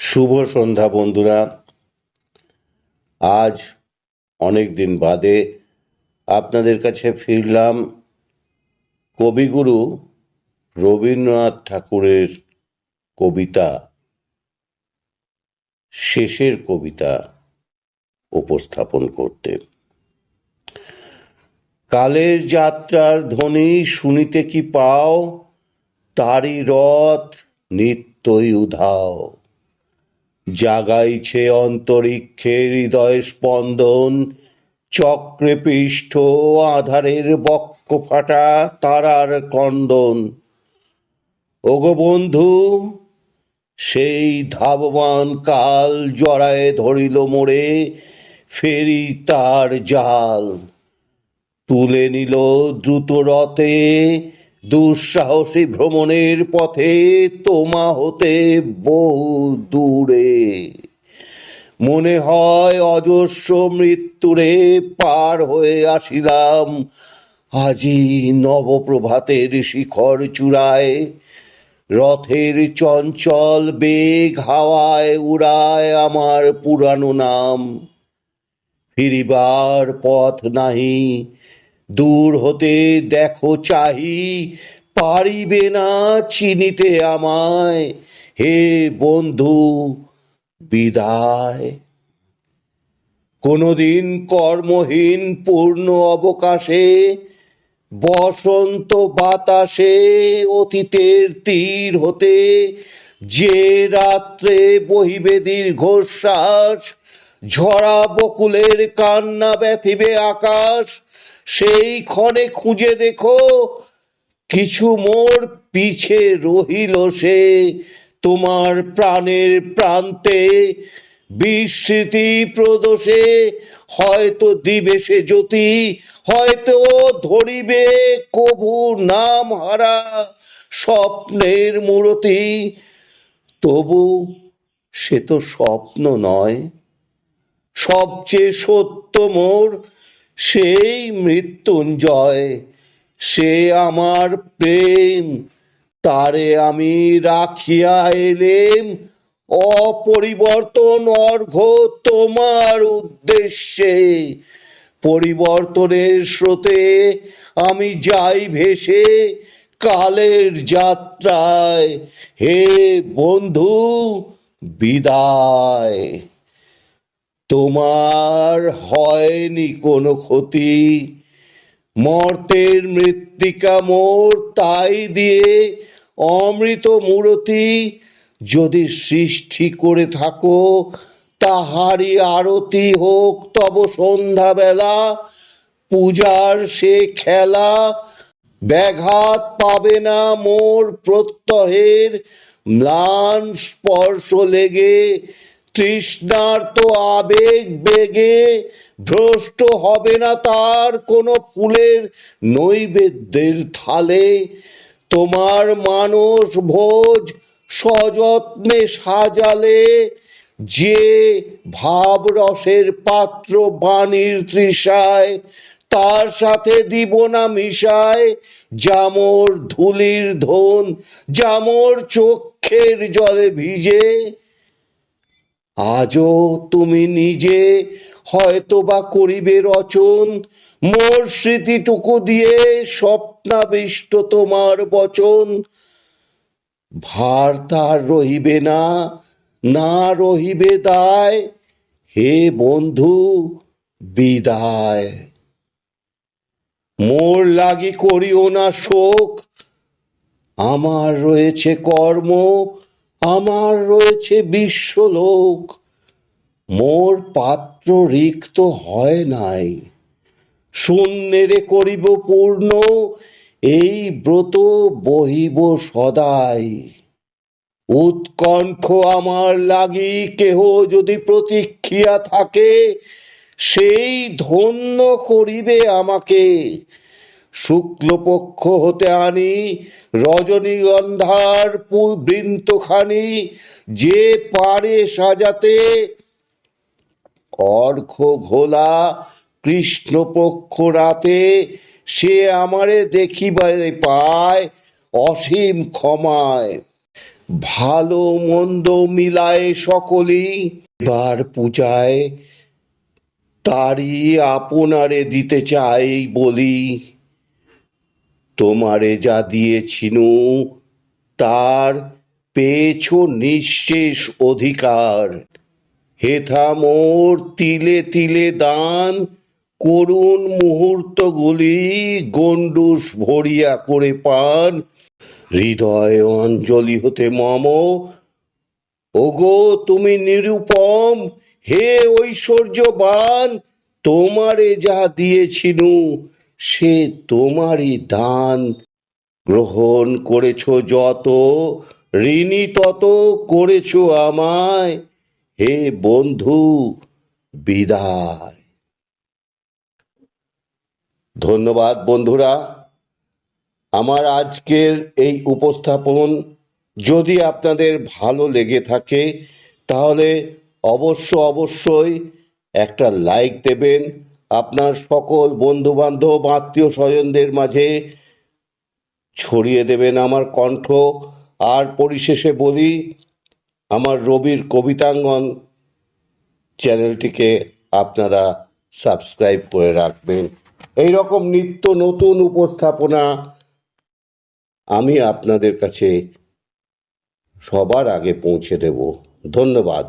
শুভ সন্ধ্যা, বন্ধুরা। আজ অনেক দিন বাদে আপনাদের কাছে ফিরলাম কবিগুরু রবীন্দ্রনাথ ঠাকুরের কবিতা, শেষের কবিতা উপস্থাপন করতে। কালের যাত্রার ধ্বনি শুনিতে কি পাও? তারই রথ নিত্যই উধাও। জাগাইছে অন্তরিক্ষে হৃদয় স্পন্দন, চক্রে পৃষ্ঠ আধারের বক্ষ ফাটা তারার কন্দন। ওগো বন্ধু, সেই ধাবমান কাল জড়ায় ধরিল মোড়ে, ফেরি তার জাল। তুলে নিল দ্রুত রথে দুঃসাহসী ভ্রমণের পথে তোমা হতে বহু দূরে। মনে হয় অজস্র মৃত্যুরে পার হয়ে আসিলাম আজি নবপ্রভাতের শিখর চূড়ায়। রথের চঞ্চল বেগ হাওয়ায় উড়ায় আমার পুরানো নাম। ফিরিবার পথ নাহি দূর হতে দেখো চাহি, পারিবে না চিনিতে আমায়। হে বন্ধু, বিদায়। কোনোদিন কর্মহীন পূর্ণ অবকাশে, বসন্ত বাতাসে অতীতের তীর হতে, যে রাত্রে বহিবে দীর্ঘশ্বাস ঝরা বকুলের কান্না ব্যথিবে আকাশ। সেই ক্ষণে খুঁজে দেখো, কিছু মোর পিছে রহিল সে। তোমার প্রাণের প্রান্তে বিস্মৃতি প্রদোষে, হয়তো দিবে সে জ্যোতি, হয়তো ধরিবে কভু নাম হারা স্বপ্নের মূরতি। তবু সে তো স্বপ্ন নয়। সবচেয়ে সত্য মোর সেই মৃত্যুঞ্জয়, সে আমার প্রেম। তারে আমি রাখিয়া এলেম, অপরিবর্তন অর্ঘ তোমার উদ্দেশ্যে। পরিবর্তনের স্রোতে আমি যাই ভেসে কালের যাত্রায়। হে বন্ধু, বিদায়। তোমার হয়নি কোনো ক্ষতি। মর্তের মৃত্তিকা মোর তাই দিয়ে অমৃত মূরতি। যদি সৃষ্টি করে থাকো, তাহারই আরতি হোক তব সন্ধ্যাবেলা। পূজার সে খেলা ব্যাঘাত পাবে না মোর প্রত্যহের। ম্লান স্পর্শ লেগে তৃষ্ণার তো আবেগ বেগে ভ্রষ্ট হবে না তার কোনো ফুলের নৈবেদ্যের থালে। তোমার মানস ভোজ সযত্নে সাজালে, যে ভাব রসের পাত্র বাণীর তৃষায়, তার সাথে দিব না মিশায়। জামর ধুলির ধন, জামর চক্ষের জলে ভিজে আজও তুমি নিজে হয়তো বা করিবে রচন। মোর স্মৃতিটুকু দিয়ে স্বপ্নাবিষ্ট তোমার বচন। ভার তার রহিবে না না রহিবে দায়। হে বন্ধু, বিদায়। মোর লাগি করিও না শোক। আমার রয়েছে কর্ম আমার রয়েছে বিশ্বলোক। মোর পাত্র রিক্ত হয় নাই। শূন্যেরে করিব পূর্ণ, এই ব্রত বহিব সদাই। উৎকণ্ঠ আমার লাগি কেহ যদি প্রতীক্ষিয়া থাকে, সেই ধন্য করিবে আমাকে। শুক্লপক্ষ হতে আনি, রজনীগন্ধার বৃন্তখানি, যে পারে সাজাতে অর্ঘ ঘোলা কৃষ্ণপক্ষ রাতে, সে আমারে দেখিবারে পায় অসীম ক্ষমায়। ভালো মন্দ মিলায় সকলেই, এবার পূজায় তারই আপনারে দিতে চাই বলি। তোমারে যা দিয়েছিনু, তার পেয়েছ নিঃশেষ অধিকার। হেথা মোর তিলে তিলে দান, করুণ মুহূর্তগুলি গণ্ডুস ভরিয়া করে পান। হৃদয় অঞ্জলি হতে মম, ওগো তুমি নিরুপম, হে ঐশ্বর্যবান, তোমারে যা দিয়েছিনু সে তোমারই দান গ্রহণ করেছ যত, ঋণী তত করেছ আমায়। হে বন্ধু, বিদায়। ধন্যবাদ বন্ধুরা। আমার আজকের এই উপস্থাপন যদি আপনাদের ভালো লেগে থাকে, তাহলে অবশ্য অবশ্যই একটা লাইক দেবেন আপনার সকল বন্ধুবান্ধব, আত্মীয় স্বজনদের মাঝে ছড়িয়ে দেবেন আমার কণ্ঠ। আর পরিশেষে বলি, আমার রবির কবিতাঙ্গন চ্যানেলটিকে আপনারা সাবস্ক্রাইব করে রাখবেন। এই রকম নিত্য নতুন উপস্থাপনা আমি আপনাদের কাছে সবার আগে পৌঁছে দেব। ধন্যবাদ।